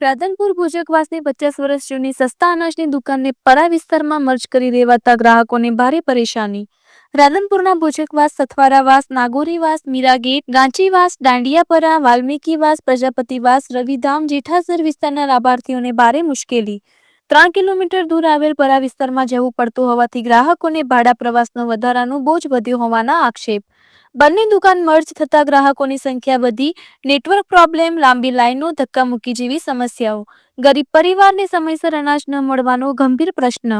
રાધનપુર ભોજકવાસની પચાસ વર્ષ જૂની સસ્તા અનાજની દુકાનને પરા વિસ્તારમાં મર્જ કરી દેવાતા ગ્રાહકોને ભારે પરેશાની. રાધનપુરના ભોજકવાસ, સથવારાવાસ, નાગોરીવાસ, મીરાગેટ, ગાંચીવાસ, દાંડિયાપરા, વાલ્મીકીવાસ, પ્રજાપતિવાસ, રવિધામ, જેઠાસર વિસ્તારના લાભાર્થીઓને ભારે મુશ્કેલી. ત્રણ કિલોમીટર દૂર આવેલ પરા વિસ્તારમાં જવું પડતું હોવાથી ગ્રાહકોને ભાડા પ્રવાસનો વધારાનો બોજ વધ્યો હોવાના આક્ષેપ. બંને દુકાન મર્જ થતા ગ્રાહકોની સંખ્યા વધી, નેટવર્ક પ્રોબ્લેમ, લાંબી લાઈનો, ધક્કામુક્કી જેવી સમસ્યાઓ. ગરીબ પરિવારને સમયસર અનાજ ન મળવાનો ગંભીર પ્રશ્ન.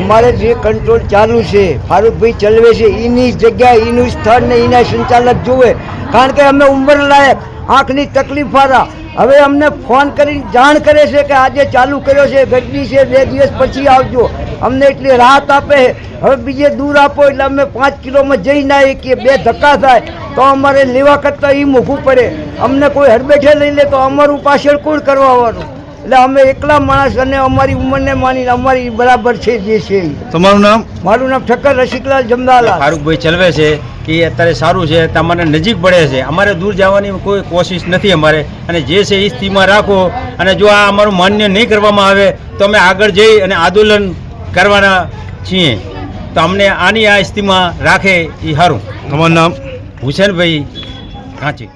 અમારે જે કંટ્રોલ ચાલુ છે, ફારૂકભાઈ ચલવે છે એની જગ્યા એનું સ્થળ ને એના સંચાલક જોવે. કારણ કે અમે ઉંમર લાયક આંખની તકલીફ વાળા. હવે અમને ફોન કરીને જાણ કરે છે કે આજે ચાલુ કર્યો છે ગરમી છે, બે દિવસ પછી આવજો. અમને એટલી રાહત આપે. હવે બીજે દૂર આપો એટલે અમે પાંચ કિલોમાં જઈ ના કે બે ધક્કા થાય. તો અમારે લેવા કરતાં એ મોઘું પડે. અમને કોઈ હરબેઠે લઈ લે તો અમારું પાછળ કોણ કરવાવાનું એટલે અમે એકલા માણસ અને અમારી ઉંમરને માનીને અમારી બરાબર છે જે છે તમારું નામ? મારું નામ ઠક્કર રસિકલાલ જમદાલા ફારૂકભાઈ ચલવે છે કે અત્યારે સારું છે તમારે નજીક પડે છે. અમારે દૂર જવાની કોઈ કોશિશ નથી અમારે. અને જે છે એ સ્થિતિમાં રાખો. અને જો આ અમારું માન્ય નહીં કરવામાં આવે તો અમે આગળ જઈ અને આંદોલન કરવાના છીએ. તો અમને આની આ સ્થિતિમાં રાખે એ સારું તમારું નામ? હુસેનભાઈ કાંચી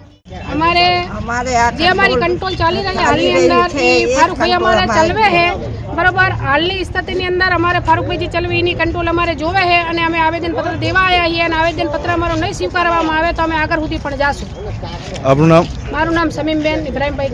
हमारे हमारे यहाँ જે અમારી કંટ્રોલ ચાલી રહી છે ચાલી હાલની રહી અંદર છે, એ એ જ ફારૂકભાઈ અમારે control ચલવે છે અમારી બરોબર હાલની સ્થિતિની અંદર અમારે ફારૂકભાઈજી ચલવે એની કંટ્રોલ અમારે જોવે છે અને અમે આવેદનપત્ર દેવા આવ્યા છીએ અને આવેદનપત્ર અમારું નહીં સ્વીકારવામાં આવે તો અમે આગળ સુધી પણ જાશું આપણું નામ મારું નામ સમીમબેન ઇબ્રાહીમભાઈ